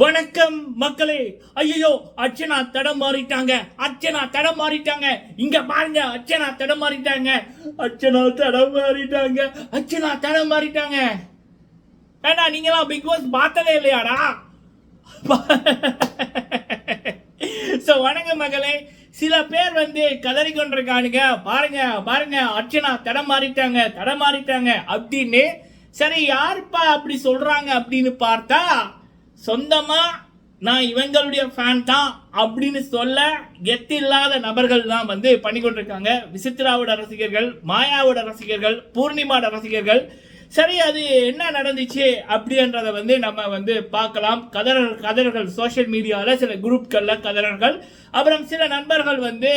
வணக்கம் மக்களே. ஐயோ அர்ச்சனா தடம் மாறிட்டாங்க. அர்ச்சனா தடம் மாறிட்டாங்க. இங்க பாருங்க அர்ச்சனா தடம் மாறிட்டாங்க. அர்ச்சனா தடம் மாறிட்டாங்க. அர்ச்சனா தடம் மாறிட்டாங்க. ஏன்னா நீங்களாம் பிக் பாஸ் பார்த்ததே இல்லையாடா? ஸோ வணக்கம் மகளே சில பேர் வந்து கதறி கொண்டிருக்கானுங்க. பாருங்க பாருங்க அர்ச்சனா தடம் மாறிட்டாங்க தடம் மாறிட்டாங்க அப்படின்னு. சரி யாருப்பா அப்படி சொல்றாங்க அப்படின்னு பார்த்தா சொந்தமாக நான் இவங்களுடைய ஃபேன் தான் அப்படின்னு சொல்ல கெத்து இல்லாத நபர்கள் தான் வந்து பண்ணிக்கொண்டிருக்காங்க விசித்ராவோட ரசிகர்கள் மாயாவோட ரசிகர்கள் பூர்ணிமாவோட ரசிகர்கள். சரி அது என்ன நடந்துச்சு அப்படின்றத வந்து நம்ம வந்து பார்க்கலாம். கதறல் கதறல்கள் சோஷியல் மீடியாவில் சில குரூப்களில் கதறல்கள். அப்புறம் சில நண்பர்கள் வந்து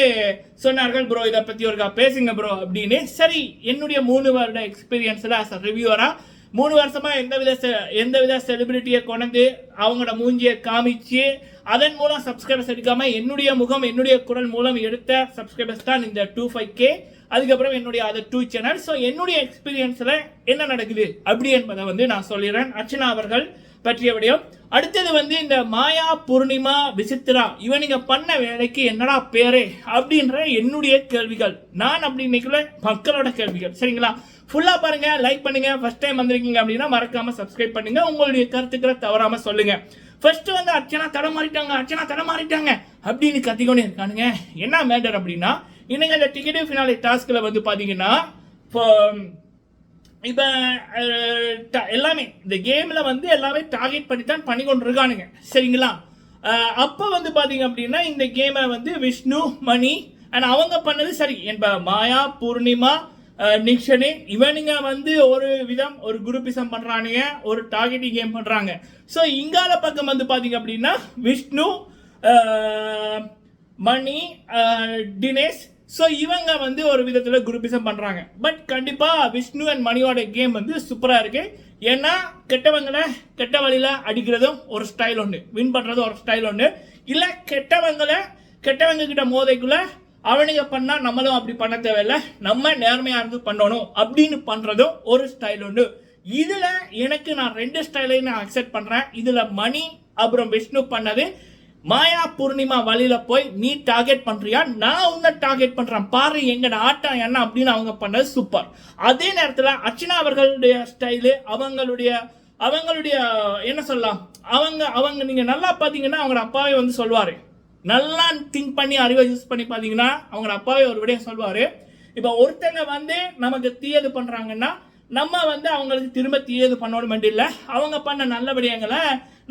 சொன்னார்கள் ப்ரோ இதை பற்றி ஒருக்கா பேசுங்க ப்ரோ அப்படின்னு. சரி என்னுடைய மூணு வருட எக்ஸ்பீரியன்ஸில் அஸ் அ ரிவ்யூவராக மூணு வருஷமா எந்தவித செ- எந்தவித செலிபிரிட்டியை கொண்டு அவங்களோட மூஞ்சியை காமிச்சு அதன் மூலம் சப்ஸ்கிரைபர்ஸ் எடுக்காமல் என்னுடைய முகம் என்னுடைய குரல் மூலம் எடுத்த சப்ஸ்கிரைபர்ஸ் தான் இந்த டூ ஃபைவ் கே அதுக்கப்புறம் என்னுடைய அதர் டூ சேனல் ஸோ என்னுடைய எக்ஸ்பீரியன்ஸில் என்ன நடக்குது? அப்படி என்பதை வந்து நான் சொல்லிடுறேன். அர்ச்சனா அவர்கள் பற்றிய விடயம். அடுத்தது வந்து இந்த மாயா பூர்ணிமா விசித்ரா இவனுங்க பண்ண வேலைக்கு என்னடா பேரு அப்படின்ற என்னுடைய கேள்விகள். நான் அப்படி நினைக்கல மக்களோட கேள்விகள். சரிங்களா? ஃபுல்லாக பாருங்க லைக் பண்ணுங்க. ஃபர்ஸ்ட் டைம் வந்திருக்கீங்க அப்படின்னா மறக்காம சப்ஸ்கிரைப் பண்ணுங்க. உங்களுடைய கருத்துக்களை தவறாம சொல்லுங்க. ஃபர்ஸ்ட் வந்து அர்ச்சனா தடம் மாறிட்டாங்க அர்ச்சனா தடம் மாறிட்டாங்க அப்படின்னு கத்திக்கொண்டே இருக்கானுங்க. என்ன மேட்டர் அப்படின்னா இன்னைக்கு அந்த டிக்கெட் ஃபினாலே டாஸ்கில் வந்து பார்த்தீங்கன்னா இப்போ இப்போ எல்லாமே இந்த கேமில் வந்து எல்லாமே டார்கெட் பண்ணி தான் பண்ணி கொண்டு இருக்கானுங்க சரிங்களா அப்போ வந்து பார்த்தீங்க அப்படின்னா இந்த கேமை வந்து விஷ்ணு மணி அண்ட் அவங்க பண்ணது சரி. என்ப மாயா பூர்ணிமா நிக்ஷனு இவனுங்க வந்து ஒரு விதம் ஒரு குரூப்பிசம் பண்ணுறானுங்க ஒரு டார்கெட்டிங் கேம் பண்ணுறாங்க ஸோ இங்கால பக்கம் வந்து பார்த்தீங்க அப்படின்னா விஷ்ணு மணி டினேஷ் தினேஷ் ஸோ இவங்க வந்து ஒரு விதத்தில் குரூப்பிசம் பண்ணுறாங்க பட் கண்டிப்பாக விஷ்ணு அண்ட் மணியோட கேம் வந்து சூப்பராக இருக்கு. ஏன்னா கெட்டவங்களை கெட்ட வழியில் அடிக்கிறதும் ஒரு ஸ்டைல் ஒன்று வின் பண்ணுறதும் ஒரு ஸ்டைல் ஒன்று இல்லை கெட்டவங்களை கெட்டவங்க கிட்ட மோதைக்குள்ள அவனுங்க பண்ணால் நம்மளும் அப்படி பண்ண தேவையில்ல. நம்ம நேர்மையாக இருந்து பண்ணணும் அப்படின்னு பண்ணுறதும் ஒரு ஸ்டைல் உண்டு. இதில் எனக்கு நான் ரெண்டு ஸ்டைலையும் நான் அக்செப்ட் பண்ணுறேன் இதில் மணி அப்புறம் விஷ்ணு பண்ணது. மாயா பூர்ணிமா வழியில போய் நீ டார்கெட் பண்றியா? நான் உன்னை டார்கெட் பண்றேன். பாரு எங்கட ஆட்டம் என்ன அப்படின்னு அவங்க பண்ணது சூப்பர் அதே நேரத்தில் அர்ச்சனா அவர்களுடைய ஸ்டைலு அவங்களுடைய அவங்களுடைய என்ன சொல்லலாம்? அவங்க அவங்க நீங்க நல்லா பார்த்தீங்கன்னா அவங்க அப்பாவே வந்து சொல்வாரு நல்லா திங்க் பண்ணி அறிவை யூஸ் பண்ணி பார்த்தீங்கன்னா அவங்க அப்பாவே ஒரு விடையை சொல்வாரு இப்போ ஒருத்தங்க வந்து நமக்கு தீயது பண்றாங்கன்னா நம்ம வந்து அவங்களுக்கு திரும்ப தீயது பண்ணணும் இல்லை அவங்க பண்ண நல்ல விடயங்களை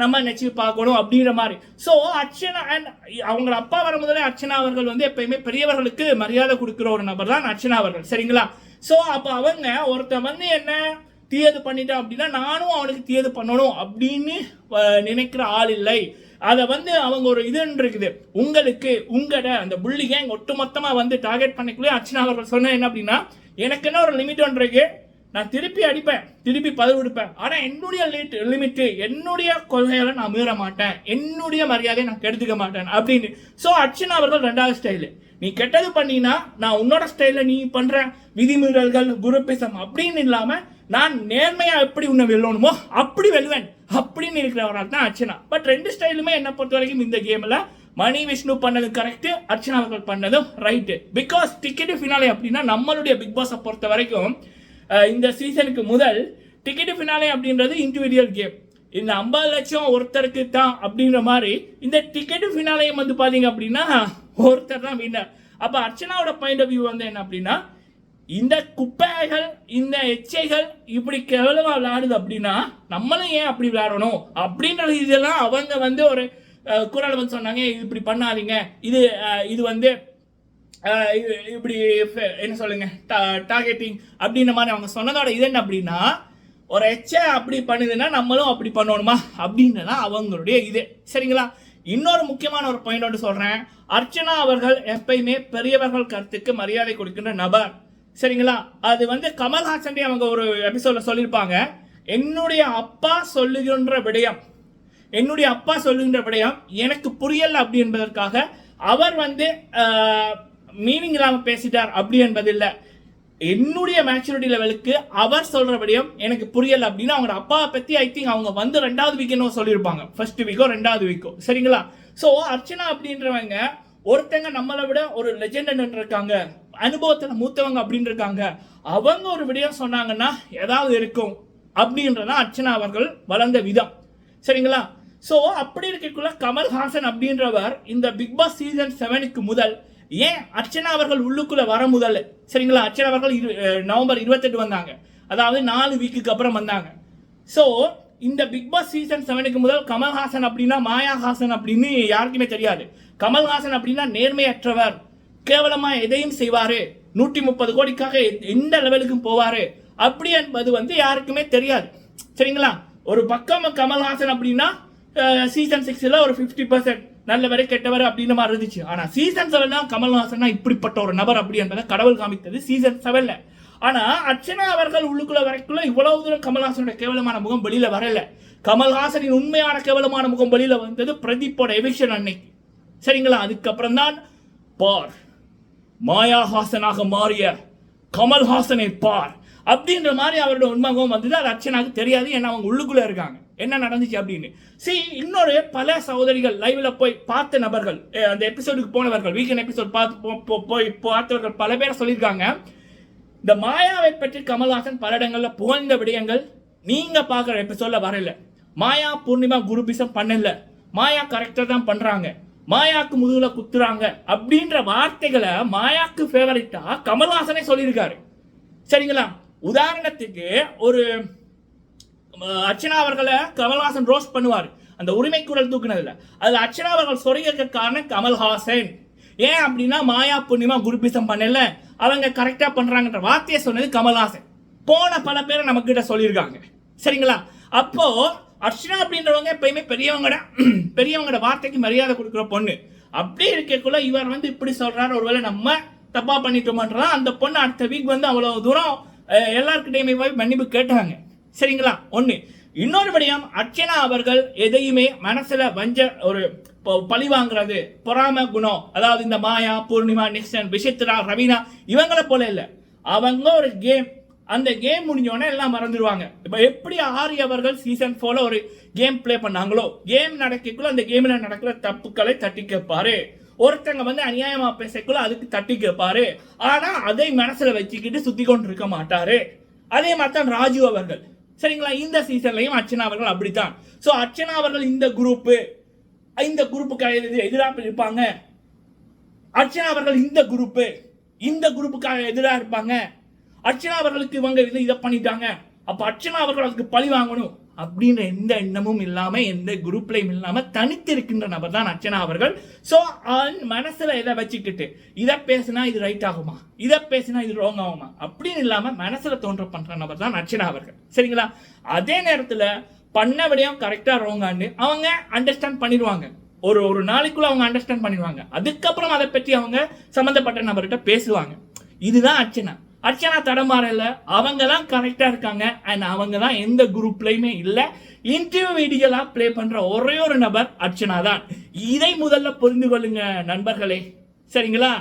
நம்ம நினச்சி பார்க்கணும் அப்படிங்கிற மாதிரி. ஸோ அர்ச்சனா அண்ட் அவங்க அப்பா வர முதலே அர்ச்சனா அவர்கள் வந்து எப்பயுமே பெரியவர்களுக்கு மரியாதை கொடுக்குற ஒரு நபர் தான் அர்ச்சனா அவர்கள். சரிங்களா? ஸோ அப்போ அவங்க ஒருத்தன் வந்து என்ன தீயது பண்ணிட்டான் அப்படின்னா நானும் அவனுக்கு தீயது பண்ணணும் அப்படின்னு நினைக்கிற ஆள் இல்லை. அதை வந்து அவங்க ஒரு இதுன்னு இருக்குது. உங்களுக்கு உங்களோட அந்த புள்ளி கேங் ஒட்டுமொத்தமாக வந்து டார்கெட் பண்ணிக்கலே அர்ச்சனா அவர்கள் சொன்ன என்ன அப்படின்னா எனக்கு என்ன ஒரு லிமிட் ஒன்று இருக்கு? நான் திருப்பி அடிப்பேன் திருப்பி பதிவு கொடுப்பேன் ஆனால் என்னுடைய லிமிட் என்னுடைய கொள்கைகளை நான் மீற மாட்டேன். என்னுடைய மரியாதையை நான் கெடுத்துக்க மாட்டேன் அப்படின்னு. ஸோ அர்ச்சனா அவர்கள் ரெண்டாவது ஸ்டைலு நீ கெட்டது பண்ணினா நான் உன்னோட ஸ்டைலில் நீ பண்ணுற விதிமீறல்கள் குருப்பிசம் அப்படின்னு இல்லாமல் நான் நேர்மையாக எப்படி உன்னை வெல்லணுமோ அப்படி வெல்வேன் அப்படின்னு இருக்கிறவரால் தான் அர்ச்சனா. பட் ரெண்டு ஸ்டைலுமே என்னை பொறுத்த வரைக்கும் இந்த கேமில் மணி விஷ்ணு பண்ணது கரெக்டு அர்ச்சனா அவர்கள் பண்ணதும் ரைட்டு பிகாஸ் டிக்கெட்டு ஃபினாலே அப்படின்னா நம்மளுடைய பிக் பாஸை பொறுத்த வரைக்கும் இந்த சீசனுக்கு முதல் டிக்கெட் ஃபினாலே அப்படின்றது இண்டிவிஜுவல் கேம் இந்த ஐம்பது லட்சம் ஒருத்தருக்கு தான் அப்படின்ற மாதிரி இந்த டிக்கெட் ஃபினாலையும் வந்து பார்த்தீங்க அப்படின்னா ஒருத்தர் தான் வின்னர் அப்போ அர்ச்சனாவோட பாயிண்ட் ஆஃப் வியூ வந்து என்ன அப்படின்னா இந்த குப்பைகள் இந்த எச்சைகள் இப்படி கேவலமாக விளையாடுது அப்படின்னா நம்மளும் ஏன் அப்படி விளையாடணும்? அப்படின்ற இதெல்லாம் அவங்க வந்து ஒரு குரல் வந்து சொன்னாங்க இது இப்படி பண்ணாதீங்க. இது இது வந்து இப்படி என்ன சொல்லுங்க? டார்கெட்டிங் அப்படின்ற மாதிரி அவங்க சொன்னதோட இது என்ன அப்படின்னா ஒரு எச்ச அப்படி பண்ணுதுன்னா நம்மளும் அப்படி பண்ணணுமா? அப்படின்னதான் அவங்களுடைய இது. சரிங்களா? இன்னொரு முக்கியமான ஒரு பாயிண்ட் ஒன்று சொல்றேன். அர்ச்சனா அவர்கள் எப்பயுமே பெரியவர்கள் கருத்துக்கு மரியாதை கொடுக்கின்ற நபர். சரிங்களா? அது வந்து கமல்ஹாசன் அவங்க ஒரு எபிசோட்ல சொல்லியிருப்பாங்க. என்னுடைய அப்பா சொல்லுகின்ற விடயம் என்னுடைய அப்பா சொல்லுகின்ற விடயம் எனக்கு புரியல அப்படி என்பதற்காக அவர் வந்து மீனிங் இல்லாமல் பேசிட்டார் அப்படி என்பதில்லை. என்னுடைய மேச்சூரிட்டி லெவலுக்கு அவர் சொல்றபடியும் எனக்கு புரியலை அப்படின்னு அவங்க அப்பாவை பற்றி ஐ திங்க் அவங்க வந்து ரெண்டாவது வீக் சொல்லியிருப்பாங்க. ஃபர்ஸ்ட் வீக்கோ ரெண்டாவது வீக்கோ சரிங்களா? ஸோ அர்ச்சனா அப்படின்றவங்க ஒருத்தங்க நம்மளை விட ஒரு லெஜெண்ட் இருக்காங்க அனுபவத்தில் மூத்தவங்க அப்படின்னு இருக்காங்க அவங்க ஒரு விடயம் சொன்னாங்கன்னா ஏதாவது இருக்கும் அப்படின்றதான் அர்ச்சனா அவர்கள் வளர்ந்த விதம். சரிங்களா? ஸோ அப்படி இருக்கக்குள்ள கமல்ஹாசன் அப்படின்றவர் இந்த பிக் பாஸ் சீசன் செவனுக்கு முதல் ஏன் அர்ச்சனா அவர்கள் உள்ளுக்குள்ள வர முதல்ல சரிங்களா? அர்ச்சனா அவர்கள் இரு- நவம்பர் இருபத்தெட்டு வந்தாங்க. அதாவது நாலு வீக்குக்கு அப்புறம் வந்தாங்க. ஸோ இந்த பிக் பாஸ் சீசன் செவனுக்கு முதல் கமல்ஹாசன் அப்படின்னா மாயாஹாசன் அப்படின்னு யாருக்குமே தெரியாது. கமல்ஹாசன் அப்படின்னா நேர்மையற்றவர். கேவலமாக எதையும் செய்வார். நூற்றி முப்பது கோடிக்காக எந்த லெவலுக்கும் போவார்? அப்படி என்பது வந்து யாருக்குமே தெரியாது. சரிங்களா? ஒரு பக்கம் கமல்ஹாசன் அப்படின்னா சீசன் சிக்ஸில் ஒரு ஃபிஃப்டி பர்சன்ட் நல்லவர் கெட்டவர் அப்படின்ற மாதிரி இருந்துச்சு. ஆனால் சீசன் செவன் தான் கமல்ஹாசன் இப்படிப்பட்ட ஒரு நபர் அப்படி என்பதை கடவுள் காமித்தது சீசன் செவனில் ஆனால் அர்ச்சனா அவர்கள் உள்ளுக்குள்ள வரைக்குள்ள இவ்வளவு தூரம் கமல்ஹாசனோட கேவலமான முகம் வெளியில் வரல. கமல்ஹாசனின் உண்மையான கேவலமான முகம் வெளியில் வந்தது பிரதீப்போட எவிக்ஷன் அன்னைக்கு. சரிங்களா? அதுக்கப்புறம் தான் பார். மாயாஹாசனாக மாறிய கமல்ஹாசனை பார். அப்படின்ற மாதிரி அவரோட உண்மகம் வந்தது. அது அர்ச்சனாக்கு தெரியாது. ஏன்னா அவங்க உள்ளுக்குள்ளே இருக்காங்க. என்ன நடந்துச்சு அப்படின்னு. சரி இன்னொரு பல சகோதரிகள் லைவ்ல போய் பார்த்த நபர்கள் அந்த எபிசோடுக்கு போனவர்கள் வீக்கெண்ட் எபிசோட் பார்த்து போய் பார்த்தவர்கள் பல பேர் சொல்லியிருக்காங்க. இந்த மாயாவை பற்றி கமல்ஹாசன் பல இடங்களில் புகழ்ந்த விடயங்கள் நீங்கள் பார்க்குற எபிசோடில் வரல. மாயா பூர்ணிமா குருபிசம் பண்ணல. மாயா கரெக்டாக தான் பண்ணுறாங்க மாயாக்கு முதுகில் குத்துறாங்க அப்படின்ற வார்த்தைகளை மாயாக்கு ஃபேவரட்டாக கமல்ஹாசனே சொல்லியிருக்காரு. சரிங்களா? உதாரணத்துக்கு ஒரு அர்ச்சனா அவர்களை கமல்ஹாசன் ரோஸ்ட் பண்ணுவார். அந்த உரிமை குரல் தூக்குனதுல. அதுல அர்ச்சனா அவர்கள் சொருகிறதுக்கு காரணம் கமல்ஹாசன். ஏன் அப்படின்னா மாயா புண்ணியமா குருபிசம் பண்ணல. அவங்க கரெக்டா பண்றாங்கன்ற வார்த்தையை சொன்னது கமல்ஹாசன். போன பல பேரை நம்ம கிட்ட சொல்லியிருக்காங்க. சரிங்களா? அப்போ அர்ச்சனா அப்படின்றவங்க எப்பயுமே பெரியவங்கட பெரியவங்கட வார்த்தைக்கு மரியாதை கொடுக்குற பொண்ணு. அப்படி இருக்கக்குள்ள இவர் வந்து இப்படி சொல்றாரு. ஒருவேளை நம்ம தப்பா பண்ணிட்டோமான்றதா அந்த பொண்ணு அடுத்த வீக் வந்து அவ்வளவு தூரம் எல்லாருக்கிட்டையுமே போய் மன்னிப்பு கேட்டாங்க. சரிங்களா? ஒன்று இன்னொரு விடயம் அர்ச்சனா அவர்கள் எதையுமே மனசுல வஞ்ச ஒரு ப- பழி வாங்குறது பொறாம குணம். அதாவது இந்த மாயா பூர்ணிமா நிக்சன் விசித்ரா ரவீனா இவங்களை போல இல்லை. அவங்க ஒரு கேம். அந்த கேம் முடிஞ்சோடனே எல்லாம் மறந்துடுவாங்க இப்போ எப்படி ஆரி அவர்கள் சீசன் ஃபோர்ல ஒரு கேம் ப்ளே பண்ணாங்களோ கேம் நடக்கக்குள்ள அந்த கேம்ல நடக்கிற தப்புக்களை தட்டி கேட்பாரு ஒருத்தங்க வந்து அநியாயமா பேசக்குள்ள அதுக்கு தட்டி கேட்பாரு ஆனா அதை மனசுல வச்சுக்கிட்டு சுத்தி கொண்டு இருக்க மாட்டாரு. அதே மாதிரி தான் ராஜு அவர்கள். சரிங்களா? இந்த சீசன்லையும் அர்ச்சனா அவர்கள் அப்படித்தான். ஸோ அர்ச்சனா அவர்கள் இந்த குரூப் இந்த குரூப்புக்கு எதிராக இருப்பாங்க. அர்ச்சனா அவர்கள் இந்த குரூப் இந்த குரூப்புக்காக எதிராக இருப்பாங்க. அர்ச்சனா அவர்களுக்கு இவங்க இது இதை பண்ணிட்டாங்க. அப்போ அர்ச்சனா அவர்கள் அதுக்கு பழி வாங்கணும். அப்படின்ற எந்த எண்ணமும் இல்லாமல் எந்த குரூப்லையும் இல்லாமல் தனித்து இருக்கின்ற நபர் தான் அர்ச்சனா அவர்கள். சோ மனசில் எதை வச்சுக்கிட்டு இதை பேசினா இது ரைட் ஆகுமா? இதை பேசினா இது ராங் ஆகுமா? அப்படின்னு இல்லாமல் மனசில் தோன்ற பண்ற நபர் தான் அர்ச்சனா அவர்கள். சரிங்களா? அதே நேரத்தில் பண்ண விடையும் கரெக்டாக ரோங்கான்னு அவங்க அண்டர்ஸ்டாண்ட் பண்ணிடுவாங்க. ஒரு ஒரு நாளைக்குள்ள அவங்க அண்டர்ஸ்டாண்ட் பண்ணிடுவாங்க. அதுக்கப்புறம் அதை பற்றி அவங்க சம்மந்தப்பட்ட நபர்கிட்ட பேசுவாங்க. இதுதான் அர்ச்சனா. அர்ச்சனா தடமாறல அவங்க தான் கரெக்டாக இருக்காங்க. அண்ட் அவங்க தான் எந்த குரூப்லையுமே இல்லை. இன்டர்வியூ ப்ளே பண்ணுற ஒரே ஒரு நபர் அர்ச்சனா தான். இதை முதல்ல புரிந்து கொள்ளுங்க நண்பர்களே. சரிங்களா?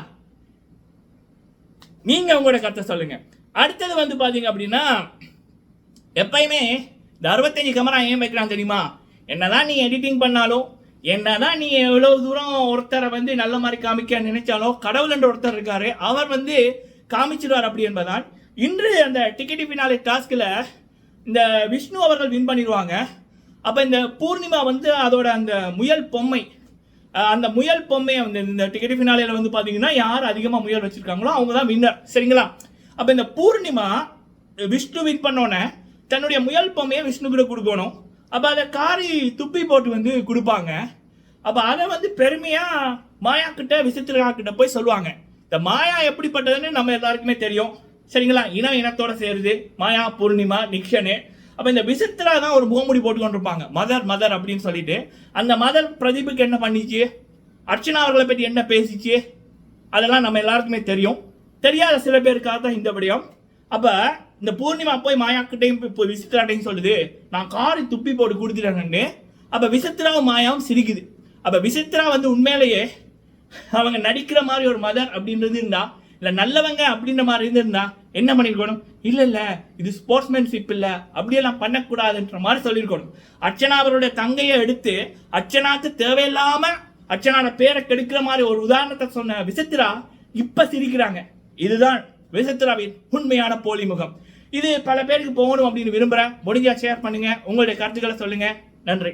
நீங்கள் உங்களோட கருத்தை சொல்லுங்க. அடுத்தது வந்து பார்த்தீங்க அப்படின்னா எப்பயுமே இந்த அறுபத்தஞ்சு கேமரா ஏன் வைக்கிறான் தெரியுமா? என்னதான் நீ எடிட்டிங் பண்ணாலும் என்னதான் நீ எவ்வளோ தூரம் ஒருத்தரை வந்து நல்ல மாதிரி காமிக்க நினைச்சாலும் கடவுள் என்று ஒருத்தர் இருக்காரு. அவர் வந்து காமிச்சிடுவார் அப்படி என்பதால் இன்று அந்த டிக்கெட்டி பினாலே டாஸ்கில் இந்த விஷ்ணு அவர்கள் வின் பண்ணிடுவாங்க. அப்போ இந்த பூர்ணிமா வந்து அதோட அந்த முயல் பொம்மை அந்த முயல் பொம்மையை வந்து இந்த டிக்கெட் ஃபினாலேல வந்து பார்த்தீங்கன்னா யார் அதிகமாக முயல் வச்சுருக்காங்களோ அவங்க தான் வின்னர் சரிங்களா? அப்போ இந்த பூர்ணிமா விஷ்ணு வின் பண்ணோன்னே தன்னுடைய முயல் பொம்மையை விஷ்ணு கூட கொடுக்கணும். அப்போ அதை காரி துப்பி போட்டு வந்து கொடுப்பாங்க. அப்போ அதை வந்து பெருமையாக மாயா கிட்ட விசித்திரா கிட்ட போய் சொல்லுவாங்க. இந்த மாயா எப்படிப்பட்டதுன்னு நம்ம எல்லாருக்குமே தெரியும். சரிங்களா? இனம் இனத்தோட சேருது. மாயா பூர்ணிமா நிக்ஷனு. அப்போ இந்த விசித்ரா தான் ஒரு முகமுடி போட்டுக்கொண்டு இருப்பாங்க மதர் மதர் அப்படின்னு சொல்லிட்டு. அந்த மதர் பிரதீபுக்கு என்ன பண்ணிச்சு? அர்ச்சனா அவர்களை பற்றி என்ன பேசிச்சு? அதெல்லாம் நம்ம எல்லாருக்குமே தெரியும். தெரியாத சில பேருக்காக தான் இந்த விடயம். அப்போ இந்த பூர்ணிமா போய் மாயாக்கிட்டையும் இப்போ விசித்ராட்டையும் சொல்லுது. நான் காரை துப்பி போட்டு கொடுத்துட்டேன்னு அப்போ விசித்ராவும் மாயாவும் சிரிக்குது. அப்போ விசித்ரா வந்து உண்மையிலேயே அவங்க நடிக்கிற மாதிரி ஒரு மதர் அப்படின்றது இருந்தா இல்லை நல்லவங்க அப்படின்ற மாதிரி இருந்திருந்தா என்ன பண்ணியிருக்கணும் இல்லை இல்லை இது ஸ்போர்ட்ஸ்மேன்ஷிப் இல்லை அப்படியெல்லாம் பண்ணக்கூடாதுன்ற மாதிரி சொல்லியிருக்கணும் அர்ச்சனா அவருடைய தங்கையை எடுத்து அர்ச்சனாக்கு தேவையில்லாமல் அர்ச்சனான பேரை கெடுக்கிற மாதிரி ஒரு உதாரணத்தை சொன்ன விசித்ரா இப்போ சிரிக்கிறாங்க. இதுதான் விசித்ராவின் உண்மையான போலி முகம் இது பல பேருக்கு போகணும் அப்படின்னு விரும்புகிறேன் முடிஞ்சா ஷேர் பண்ணுங்கள் உங்களுடைய கருத்துக்களை சொல்லுங்கள் நன்றி.